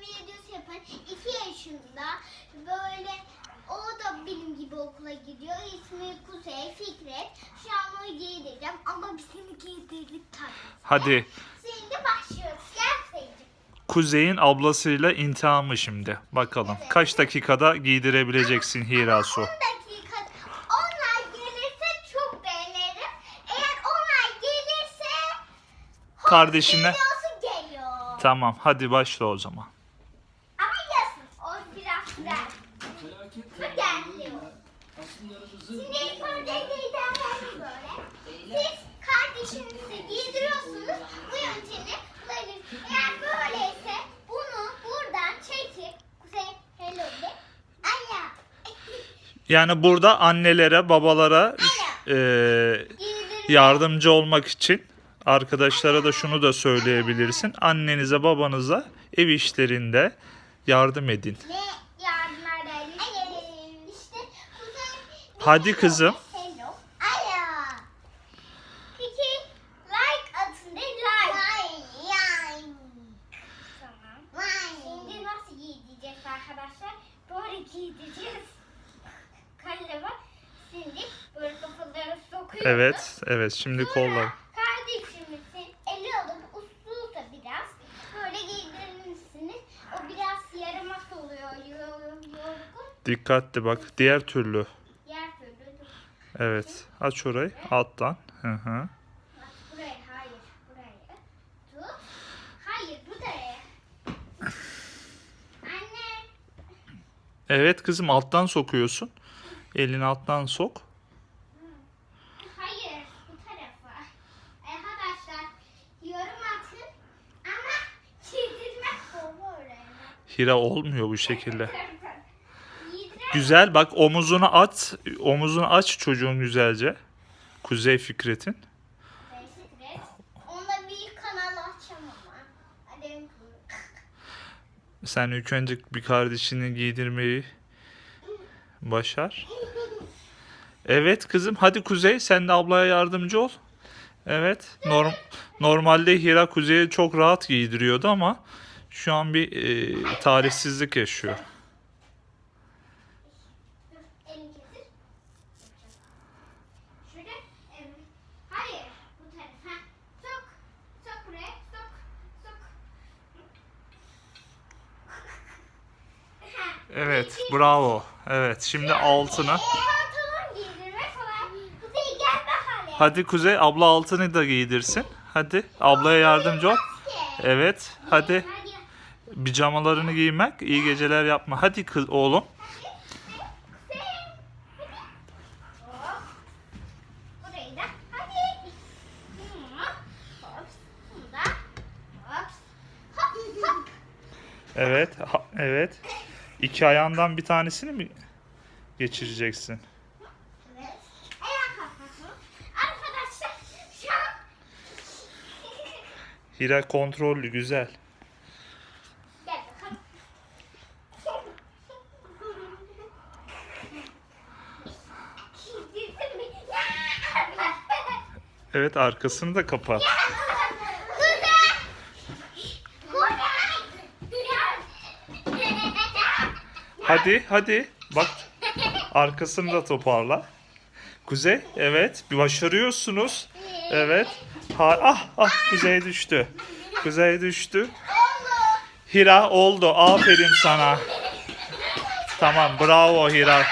videosu yapan 2 yaşında böyle o da benim gibi okula gidiyor. İsmi Kuzey Fikret. Şu an onu giydireceğim ama biz seni giydirdik tabii. Hadi Şimdi başlıyoruz. Gel. Kuzey'in ablasıyla intihamı şimdi. Bakalım kaç dakikada giydirebileceksin Hirasu. 10 dakika. Onlar gelirse çok beğenirim. Eğer onlar gelirse Kardeşine. videosu geliyor. Tamam hadi başla o zaman. Ama yazın. O biraz sürer. Bu denliyor. Aslılarımızı Şimdi ilk önce giydirmemiz böyle. Siz kardeşinizi giydiriyorsunuz. Bu yöntemi kullanın. Eğer böyleyse bunu buradan çekip Kuzey Hello de. Aya. Yani burada annelere, babalara eee, Giydirme. yardımcı olmak için arkadaşlara da şunu da söyleyebilirsin. Annenize, babanıza ev işlerinde yardım edin. Ne yardımlar edin. İşte Kuzey. Hadi kızım. Hello. Aya. Peki like atın de like. Tamam. Şimdi nasıl giydireceğiz arkadaşlar? Böyle giydireceğiz. Galiba şimdi böyle kafaları sokuyoruz. Evet, evet. Şimdi kollar. Kardeşimizin eli alıp uslu da biraz böyle giydirmişsiniz. O biraz yaramaz oluyor. Yorgun. Dikkatli bak. Diğer türlü. Evet. Aç orayı. Alttan. Hı hı. Bak buraya hayır. Buraya. Tut. Hayır buraya. Anne. Evet kızım alttan sokuyorsun. Elini alttan sok. Hayır, bu tarafa. Arkadaşlar yorum atın ama çizdirmek öğrenin. Hira olmuyor bu şekilde. Güzel bak omuzunu at. Omuzunu aç çocuğun güzelce. Kuzey Fikret'in. Onda bir kanal ama. Hadi. Sen ilk önce bir kardeşini giydirmeyi başar. Evet kızım hadi Kuzey sen de ablaya yardımcı ol. Evet norm normalde Hira Kuzey'e çok rahat giydiriyordu ama şu an bir e, talihsizlik yaşıyor. Dur, elini getir. Şöyle. evet. Hayır, bu tarafa. Sok. Sok buraya. Sok. Sok. Ha. Evet bravo. Evet şimdi altına. Hadi Kuzey abla altını da giydirsin. Hadi ablaya yardımcı ol. Evet hadi pijamalarını giymek iyi geceler yapma. Hadi kız oğlum. Evet ha- evet. İki ayağından bir tanesini mi geçireceksin? Hira kontrollü güzel. Evet arkasını da kapat. Hadi hadi. Bak arkasını da toparla. Kuzey evet başarıyorsunuz. Evet. Ha, ah ah Kuzey düştü. Kuzey düştü. Hira oldu. Aferin sana. Tamam bravo Hira.